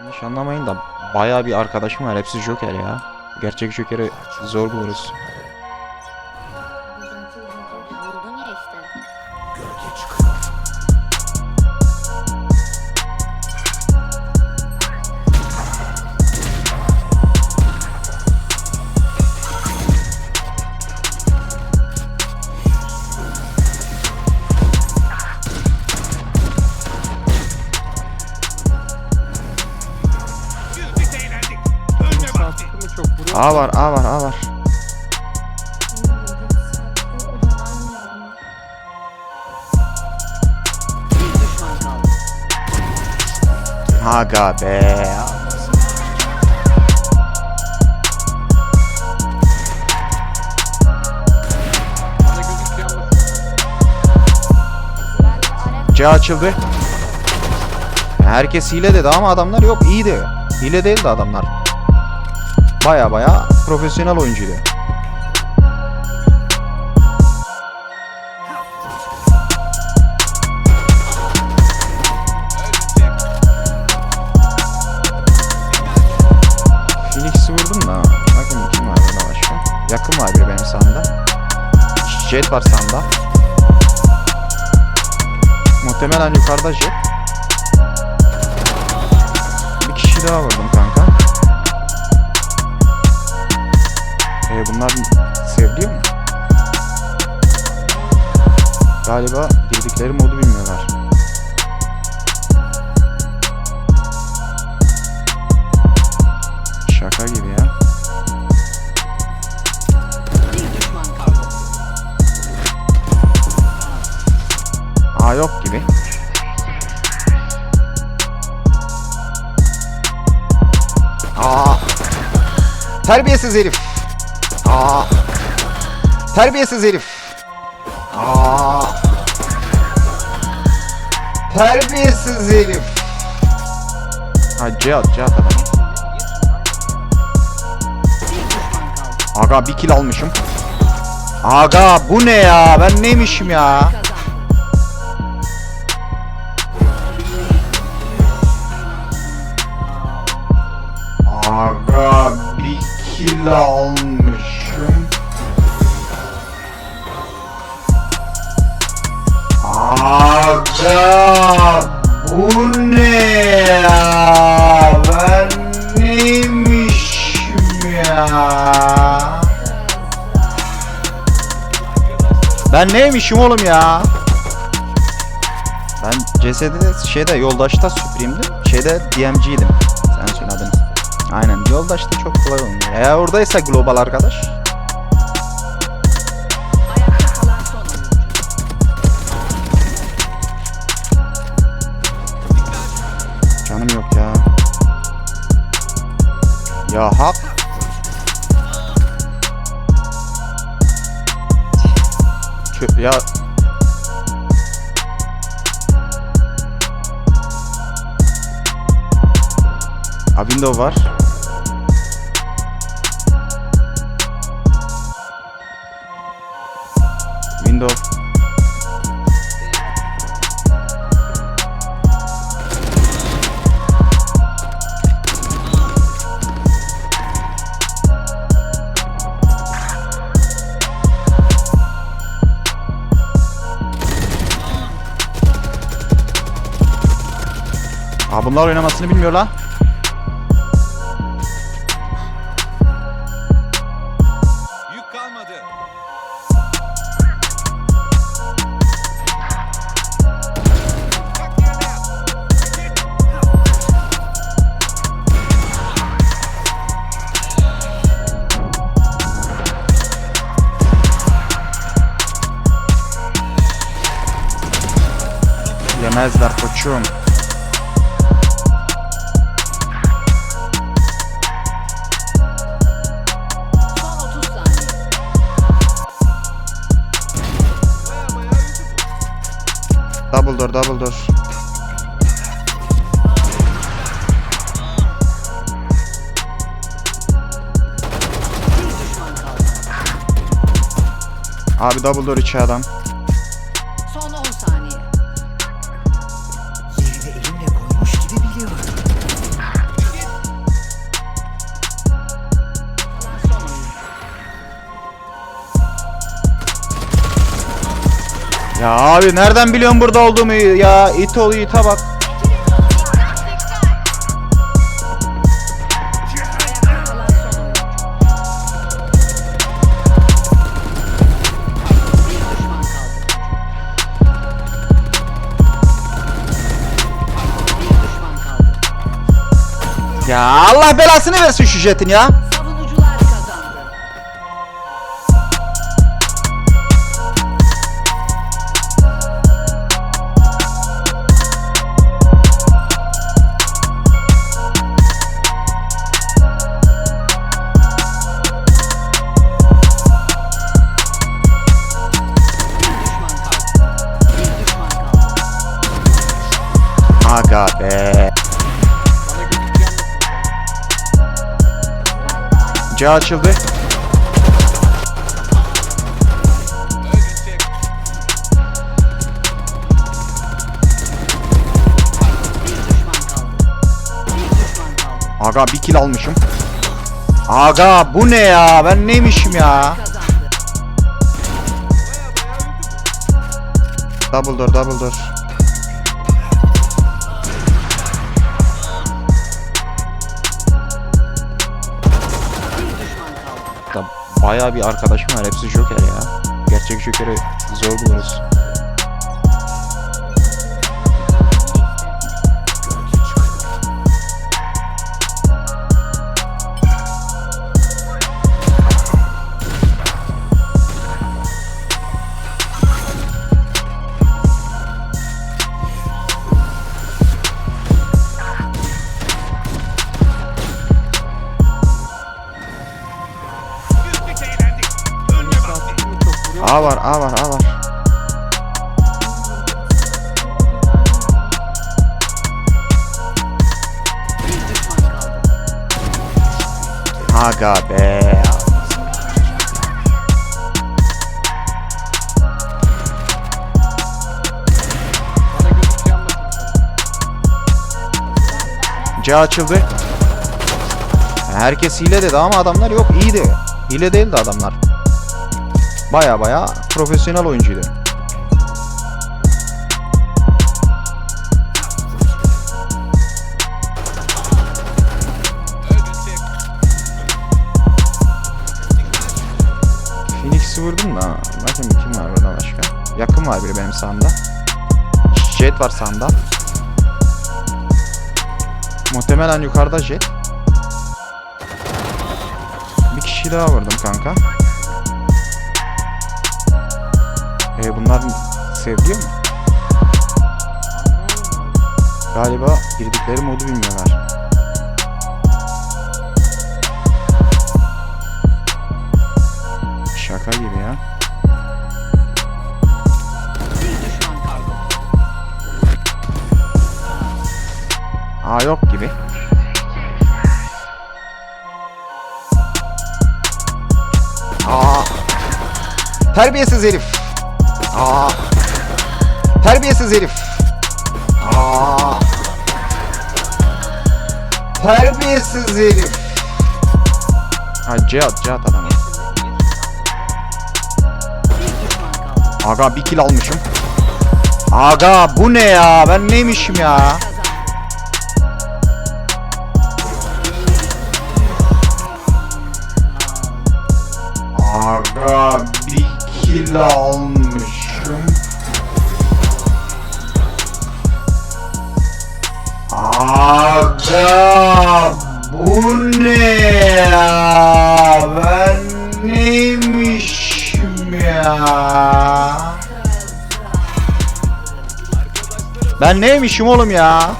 Yanlış anlamayın da bayağı bir arkadaşım var. Hepsi Joker ya. Gerçek Joker'i zor buluruz. A var, A var, A var. Aga be. C açıldı. Herkes hile dedi ama adamlar yok iyiydi. Hile değildi adamlar. Baya baya profesyonel oyuncuydu. Phoenix'i vurdum da. Bakın kim var burada başka? Yakın var biri benim sağımda. Jet var sağımda. Muhtemelen yukarıda jet. Bir kişi daha vurdum kanka. Ee, bunlar seviliyor mu? Galiba girdikleri modu bilmiyorlar. Şaka gibi ya. Aa yok gibi. Aa. Terbiyesiz herif. Aa. Terbiyesiz herif. Aa. Terbiyesiz herif. Ha Cihat, Cihat adam. Aga bir kill almışım. Aga bu ne ya? Ben neymişim ya? Aga bir kill almışım. Aga bu ne ya? Ben neymişim ya? Ben neymişim oğlum ya? Ben CS'de şeyde yoldaşta Supreme'dim. Şeyde DMG'ydim. Sen söyle adını. Aynen yoldaşta çok kolay olmuyor. Eğer oradaysa global arkadaş. Canım yok ya. Ya hak. Kö ya Ha window var. Window. Aa bunlar oynamasını bilmiyor la. Yük kalmadı. Yemezler koçum. Double door double door. Abi double door içi adam. Son 10 saniye. Yerini elimle koymuş gibi biliyorum. Ya abi nereden biliyorsun burada olduğumu ya? İt ol ite bak. Ya Allah belasını versin şu jetin ya. Aga be. C açıldı. Aga bir kill almışım. Aga bu ne ya? Ben neymişim ya? Double door, double door. Bayağı bir arkadaşım var. Hepsi Joker ya. Gerçek Joker'i zor buluruz. A var, A var, A var. Aga be. C açıldı. Herkes hile dedi ama adamlar yok iyiydi. Hile değildi adamlar. Baya baya profesyonel oyuncuydu. Phoenix'i vurdum da bakayım kim var burada başka. Yakın var biri benim sağımda. Jet var sağımda. Muhtemelen yukarıda jet. Bir kişi daha vurdum kanka. E bunlar seviliyor mu? Galiba girdikleri modu bilmiyorlar. Şaka gibi ya. Aa yok gibi. Aa. Terbiyesiz herif. Aa. Terbiyesiz herif. Aa. Terbiyesiz herif. Ha Cihat, Cihat kaldı. Aga bir kill almışım. Aga bu ne ya? Ben neymişim ya? Aga bir kill almışım. Aga bu ne ya? Ben neymişim ya? Ben neymişim oğlum ya?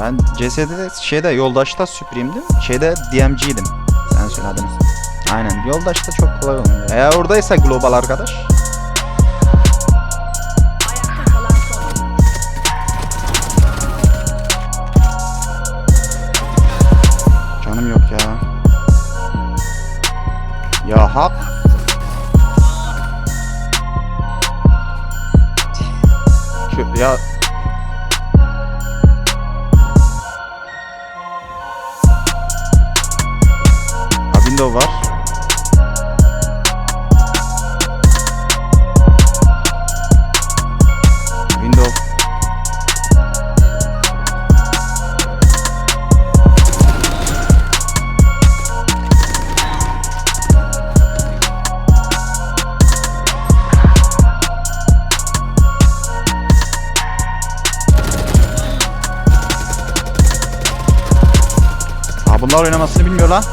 Ben CS'de şeyde yoldaşta süpreyimdim. Şeyde DMG'ydim. Sen söyle adını. Aynen yoldaşta çok kolay olmuyor. Eğer oradaysa global arkadaş. Ya hak. Şu, ya Ha, window var. Oynamasını bilmiyor lan.